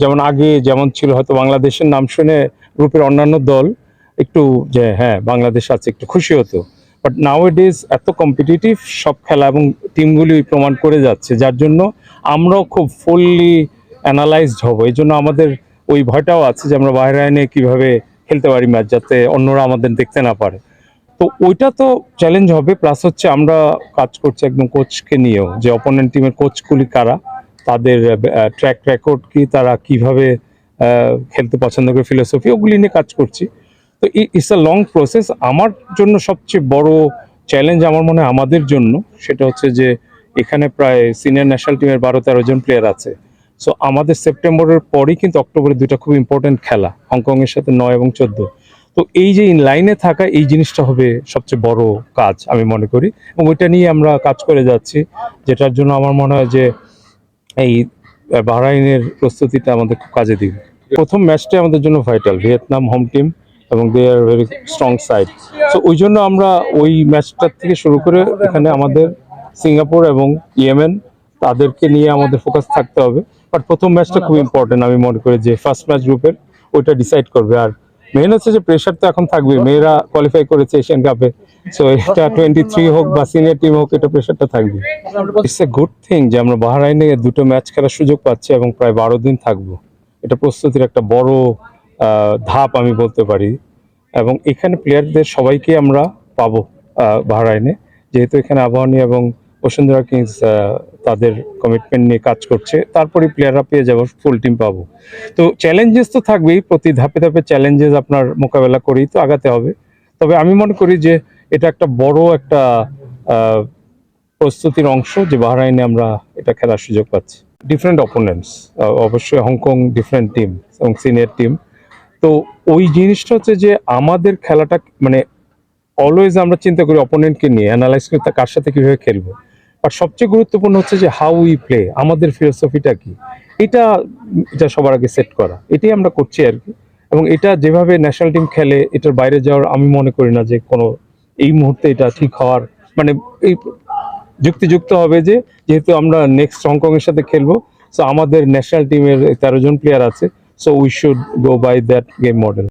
যেমন আগে যেমন ছিল হয়তো বাংলাদেশের নাম শুনে গ্রুপের অন্যান্য দল একটু যে হ্যাঁ বাংলাদেশ আছে, একটু খুশি হতো। বাট নাও ইজ এত কম্পিটিটিভ সব খেলা এবং টিমগুলি প্রমাণ করে যাচ্ছে, যার জন্য আমরাও খুব ফুললি অ্যানালাইজড হব। এই জন্য আমাদের ওই ভয়টাও আছে যে আমরা বাইরে কীভাবে খেলতে পারি ম্যাচ যাতে অন্যরা আমাদের দেখতে না পারে। তো ওইটা তো চ্যালেঞ্জ হবে প্লাস হচ্ছে আমরা কাজ করছি একদম কোচকে নিয়েও, যে অপোনেন্ট টিমের কোচগুলি কারা। তাদের ট্র্যাক রেকর্ড কি, তারা কীভাবে খেলতে পছন্দ করে ফিলোসফি ওগুলি নিয়ে কাজ করছি। তো ইটস আ লং প্রসেস আমার জন্য সবচেয়ে বড় চ্যালেঞ্জ আমার মনে হয় আমাদের জন্য, সেটা হচ্ছে যে এখানে প্রায় সিনিয়র ন্যাশনাল টিমের বারো তেরো জন প্লেয়ার আছে। সো আমাদের সেপ্টেম্বরের পরেই কিন্তু অক্টোবরে দুইটা খুব ইম্পর্টেন্ট খেলা, হংকংয়ের সাথে নয় এবং চোদ্দ। তো এই যে ইন লাইনে থাকা, এই জিনিসটা হবে সবচেয়ে বড় কাজ, আমি মনে করি। এবং ওইটা নিয়ে আমরা কাজ করে যাচ্ছি, যেটার জন্য আমার মনে হয় যে এই বাহরাইনের প্রস্তুতিটা আমাদের খুব কাজে দিবে। প্রথম ম্যাচটা আমাদের জন্য ভাইটাল ভিয়েতনাম হোম টিম এবং they are very strong side so ওই জন্য আমরা ওই ম্যাচটার থেকে শুরু করে এখানে আমাদের সিঙ্গাপুর এবং ইয়েমেন, তাদেরকে নিয়ে আমাদের ফোকাস থাকতে হবে। বাট প্রথম ম্যাচটা খুব ইম্পর্টেন্ট আমি মনে করি যে ফার্স্ট ম্যাচ গ্রুপের ওইটা ডিসাইড করবে। আর মেন হচ্ছে যে প্রেশার তো এখন থাকবে মেয়েরা কোয়ালিফাই করেছে এশিয়ান কাপে সো এটা টোয়েন্টি থ্রি হোক বা সিনিয়র টিম হোক এটা প্রেশারটা থাকবে। ইটস এ গুড থিং যে আমরা বাহরাইনে দুটো ম্যাচ খেলার সুযোগ পাচ্ছি এবং প্রায় বারো দিন থাকব। এটা প্রস্তুতির একটা বড় ধাপ আমি বলতে পারি। এবং এখানে প্লেয়ারদের সবাইকে আমরা পাবো বাহরাইনে যেহেতু এখানে আবাহনী এবং বসুন্ধরা কিংস তাদের কমিটমেন্ট নিয়ে কাজ করছে তারপরে প্লেয়াররা পেয়ে যাব ফুল টিম পাবো। তো চ্যালেঞ্জেস তো থাকবেই প্রতি ধাপে ধাপে চ্যালেঞ্জেস আপনার মোকাবেলা করেই তো আগাতে হবে। তবে আমি মনে করি যে এটা একটা বড় একটা প্রস্তুতির অংশ যে বাহরাইনে আমরা এটা খেলার সুযোগ পাচ্ছি। ডিফারেন্ট অপোনেন্টস অবশ্যই হংকং ডিফারেন্ট টিম এবং সিনিয়র টিম তো ওই জিনিসটা হচ্ছে যে আমাদের খেলাটা মানে অলওয়েজ আমরা চিন্তা করি অপোনেন্টকে নিয়ে অ্যানালাইজ করি তা কার সাথে কীভাবে খেলব। আর সবচেয়ে গুরুত্বপূর্ণ হচ্ছে যে হাউ উই প্লে আমাদের ফিলোসফিটা কি? এটা এটা সবার আগে সেট করা, এটাই আমরা করছি আর কি। এবং এটা যেভাবে ন্যাশনাল টিম খেলে, এটার বাইরে যাওয়ার আমি মনে করি না যে কোনো এই মুহূর্তে এটা ঠিক হওয়ার মানে এই যুক্তিযুক্ত হবে যে যেহেতু আমরা নেক্সট হংকং এর সাথে খেলব সো আমাদের ন্যাশনাল টিমের তেরো জন প্লেয়ার আছে so we should go by that game model